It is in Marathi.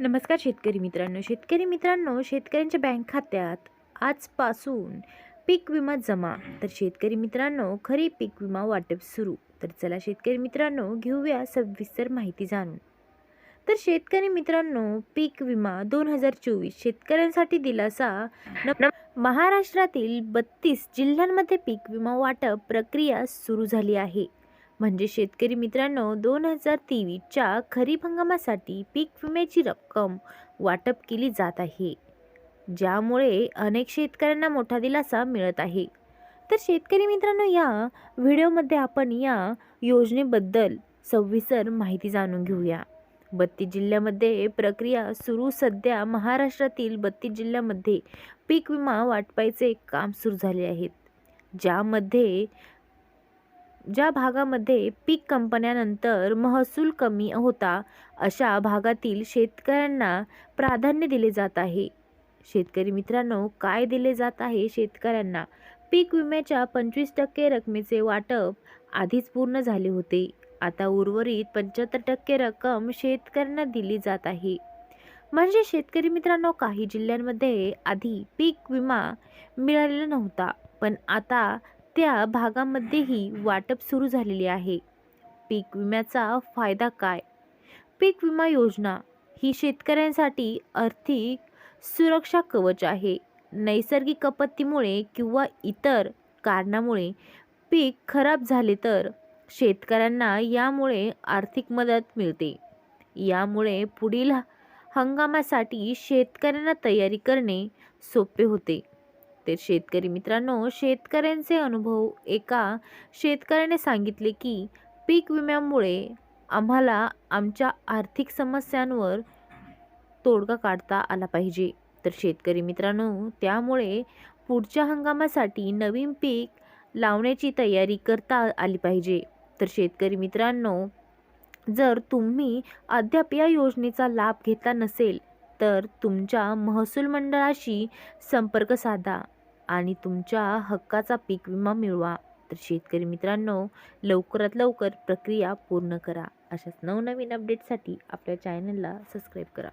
नमस्कार शेतकरी मित्रांनो. शेतकरी मित्रांनो शेतकऱ्यांच्या बँक खात्यात आजपासून पीक विमा जमा. तर शेतकरी मित्रांनो खरी पीक विमा वाटप सुरू. तर चला शेतकरी मित्रांनो घेऊया सविस्तर माहिती जाणून. तर शेतकरी मित्रांनो पीक विमा दोन हजार चोवीस शेतकऱ्यांसाठी दिलासा महाराष्ट्रातील बत्तीस जिल्ह्यांमध्ये पीक विमा वाटप प्रक्रिया सुरू झाली आहे. म्हणजे शेतकरी मित्रांनो दोन हजार तेवीसच्या खरीप हंगामासाठी पीक विम्याची रक्कम वाटप केली जात आहे ज्यामुळे अनेक शेतकऱ्यांना मोठा दिलासा मिळत आहे. तर शेतकरी मित्रांनो या व्हिडिओमध्ये आपण या योजनेबद्दल सविस्तर माहिती जाणून घेऊया. बत्तीस जिल्ह्यामध्ये प्रक्रिया सुरू सध्या महाराष्ट्रातील बत्तीस जिल्ह्यामध्ये पीक विमा वाटपायचे काम सुरू झाले आहेत ज्यामध्ये ज्या भागामध्ये पीक कंपन्यानंतर महसूल कमी होता अशा भागातील शेतकऱ्यांना प्राधान्य दिले जात आहे. शेतकरी मित्रांनो काय दिले जात आहे शेतकऱ्यांना? पीक विम्याच्या पंचवीस टक्के रकमेचे वाटप आधीच पूर्ण झाले होते. आता उर्वरित पंच्याहत्तर टक्के रक्कम शेतकऱ्यांना दिली जात आहे. म्हणजे शेतकरी मित्रांनो काही जिल्ह्यांमध्ये आधी पीक विमा मिळालेला नव्हता. पण आता त्या भागामध्येही वाटप सुरू झालेले आहे. पीक विम्याचा फायदा काय? पीक विमा योजना ही शेतकऱ्यांसाठी आर्थिक सुरक्षा कवच आहे. नैसर्गिक आपत्तीमुळे किंवा इतर कारणामुळे पीक खराब झाले तर शेतकऱ्यांना यामुळे आर्थिक मदत मिळते. यामुळे पुढील हंगामासाठी शेतकऱ्यांना तयारी करणे सोपे होते. तर शेतकरी मित्रांनो शेतकऱ्यांचे अनुभव एका शेतकऱ्याने सांगितले की पीक विम्यामुळे आम्हाला आमच्या आर्थिक समस्यांवर तोडगा काढता आला पाहिजे. तर शेतकरी मित्रांनो त्यामुळे पुढच्या हंगामासाठी नवीन पीक लावण्याची तयारी करता आली पाहिजे. तर शेतकरी मित्रांनो जर तुम्ही अद्याप या योजनेचा लाभ घेतला नसेल तर तुमच्या महसूल मंडळाशी संपर्क साधा. आणि तुमच्या हक्काचा पीक विमा मिळवा. तर शेतकरी मित्रांनो लवकरात लवकर प्रक्रिया पूर्ण करा. अशाच नवनवीन अपडेटसाठी आपल्या चॅनलला सबस्क्राईब करा.